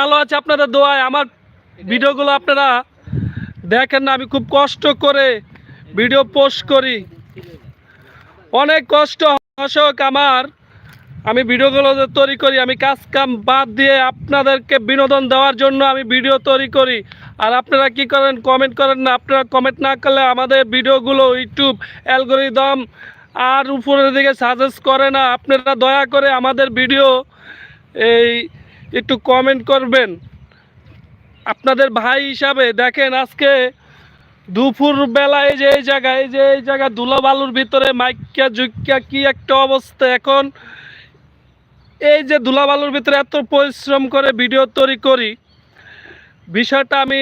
ভালো আছে আপনাদের দোয়ায়। আমার ভিডিওগুলো আপনারা দেখেন না, আমি খুব কষ্ট করে ভিডিও পোস্ট করি। অনেক কষ্ট হশক আমার, আমি ভিডিওগুলো তৈরি করি, আমি কাজ কাম বাদ দিয়ে আপনাদেরকে বিনোদন দেওয়ার জন্য আমি ভিডিও তৈরি করি। আর আপনারা কি করেন কমেন্ট করেন না, আপনারা কমেন্ট না করলে আমাদের ভিডিওগুলো ইউটিউব অ্যালগোরিদম আর উপরের দিকে সাজেস্ট করে না। আপনারা দয়া করে আমাদের ভিডিও এই একটু কমেন্ট করবেন। আপনাদের ভাই হিসাবে দেখেন আজকে দুপুর বেলা এই যে এই জায়গায় যে এই জায়গা ধুলো বালুর ভিতরে মাইকা জুইকা কি একটা অবস্থা এখন। এই যে ধুলা বালুর ভিতরে এত পরিশ্রম করে ভিডিও তৈরি করি, বিষয়টা আমি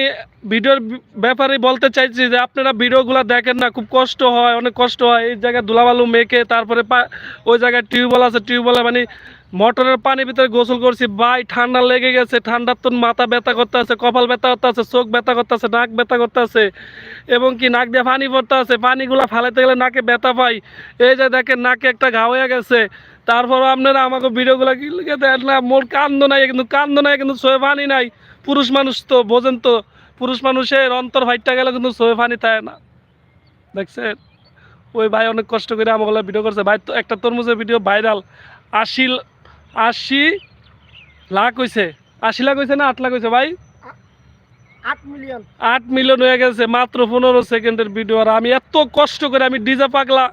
ভিডিওর ব্যাপারে বলতে চাইছি যে আপনারা ভিডিওগুলো দেখেন না, খুব কষ্ট হয়, অনেক কষ্ট হয়। এই জায়গায় ধুলাবালু মেখে তারপরে ওই জায়গায় টিউবওয়েল আছে টিউবওয়েলে মানে মোটরের পানির ভিতরে গোসল করছি। ভাই, ঠান্ডা লেগে গেছে। ঠান্ডার তো মাথা ব্যথা করতে আছে কপাল ব্যথা করতে আছে চোখ ব্যথা করতে আছে নাক ব্যথা করতে আছে এবং কি নাক দিয়ে পানি পড়তে আছে পানিগুলো ফালাইতে গেলে নাকে ব্যথা পাই। এই যে দেখেন, নাকে একটা ঘা হয়ে গেছে। তারপরও আপনারা আমাকে ভিডিওগুলো দেন না? মোর কান্দ নাই, কিন্তু কান্দ নাই, কিন্তু সোয়ে পানি নাই। পুরুষ মানুষ তো, বোঝেন তো, পুরুষ মানুষের অন্তর ফাইটটা গেলে কিন্তু সোয়ে পানি থাকে না। দেখছেন? ওই ভাই অনেক কষ্ট করে আমাকে ভিডিও করছে। ভাই, তো একটা তরমুজের ভিডিও ভাইরাল আশি আশি লাখ হয়েছে আশি লাখ হয়েছে না আট লাখ হয়েছে ভাই? আট মিলিয়ন। হয়ে গেছে মাত্র পনেরো সেকেন্ডের ভিডিও। আর আমি এত কষ্ট করে আমি ডিজে পাগলা।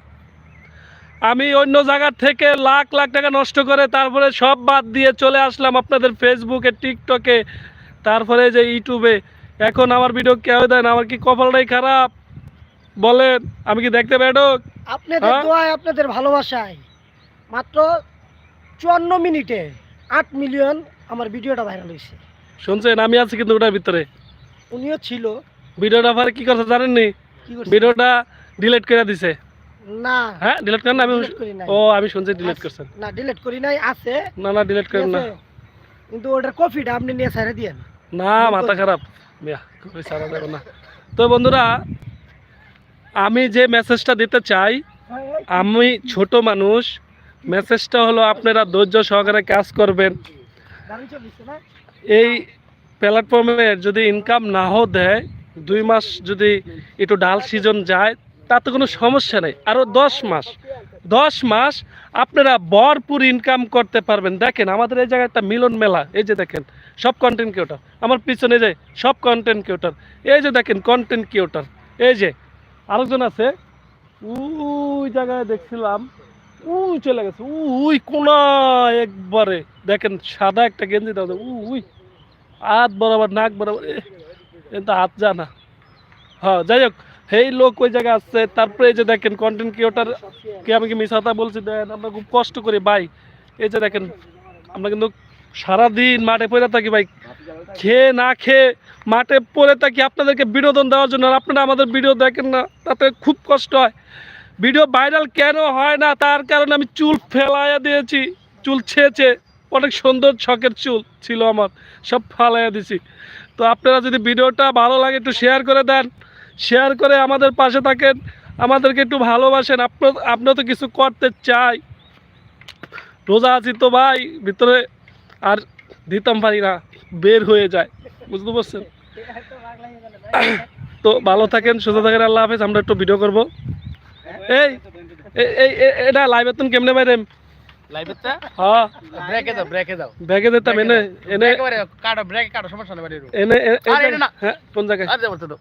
আমি অন্য জায়গা থেকে লাখ লাখ টাকা নষ্ট করে তারপরে সব বাদ দিয়ে চলে আসলাম আপনাদের ফেসবুকে টিকটকে তারপরে যে ইউটিউবে এখন আমার ভিডিও কেউ দেন আমার কি কপালটাই খারাপ? বলেন আমি কি দেখতে আপনাদের হ্যাঁ? দোয়ায় আপনাদের ভালোবাসায়। মাত্র চুয়ান্ন মিনিটে আট মিলিয়ন আমার ভিডিওটা ভাইরাল হয়েছে। শুনছেন আমি আছি কিন্তু ওটার ভিতরে। উনিও ছিল। ভিডিওটা পরে কি করছে জানেননি? ভিডিওটা ডিলিট করে দিছে। না। হ্যাঁ ডিলিট করেন আমি। ও আমি শুনছি ডিলিট করছেন। না ডিলিট করি নাই আছে। না না ডিলিট করেন না। কিন্তু ওটার কপিটা আপনি নিয়ে ছেড়ে দিয়েন। না মাথা খারাপ। মিয়া, খুবই সারা যাবে না। তো বন্ধুরা আমি যে মেসেজটা দিতে চাই আমি ছোট মানুষ মেসেজটা হলো, আপনারা ধৈর্য সহকারে কাজ করবেন। এই প্ল্যাটফর্মে যদি ইনকাম নাও দেয়, দুই মাস যদি একটু ডাল সিজন যায়, তাতে কোনো সমস্যা নেই। আরও দশ মাস দশ মাস আপনারা ভরপুর ইনকাম করতে পারবেন। দেখেন, আমাদের এই জায়গায় একটা মিলন মেলা, এই যে দেখেন, সব কন্টেন্ট কিউটার আমার পিছনে যে সব কন্টেন্ট কিউটার এই যে দেখেন কন্টেন্ট কিউটার এই যে, আরেকজন আছে, ওই জায়গায় দেখছিলাম উই চলে গেছে উই কোনা একবারে। দেখেন সাদা একটা গেঞ্জি দাও উই। হাত বরাবর নাক বরাবর এ, এ তো হাত জানা হ্যাঁ যাই হোক এই লোক ওই জায়গায় আসছে তারপরে এই যে দেখেন কন্টেন্ট ক্রিয়েটার কে আমি কি মিশাতা বলছি দেন আমরা খুব কষ্ট করি ভাই। এই যে দেখেন আমরা কিন্তু সারাদিন মাঠে পড়ে থাকি ভাই। খেয়ে না খেয়ে মাঠে পড়ে থাকি আপনাদেরকে বিনোদন দেওয়ার জন্য আর আপনারা আমাদের ভিডিও দেখেন না তাতে খুব কষ্ট হয়। ভিডিও ভাইরাল কেন হয় না? তার কারণে আমি চুল ফেলাইয়া দিয়েছি। চুল ছেঁচে। অনেক সুন্দর ছকের চুল ছিল আমার। সব ফালাইয়া দিছি। তো আপনারা যদি ভিডিওটা ভালো লাগে একটু শেয়ার করে দেন। শেয়ার করে আমাদের পাশে থাকেন। আমাদেরকে একটু ভালোবাসেন। আপনার আপনার তো কিছু করতে চাই। রোজা আছি তো ভাই। ভিতরে আর দিতাম পারি না। বের হয়ে যায়। বুঝতে পারছেন? তো ভালো থাকেন সুস্থ থাকেন। আল্লাহ হাফেজ। আমরা একটু ভিডিও করব। এই এই- এটা লাইভে তুমি কেমনে বাইরেম লাইভেতে হ্যাঁ। ব্রেকে দাও ব্রেকে দাও। ব্রেকে দিতাম এনে এনে একবারে কাটো ব্রেক কাটো সমস্যা নাই বাড়ির এনে আরে না। হ্যাঁ কোন জায়গায়? আরে বলতে দাও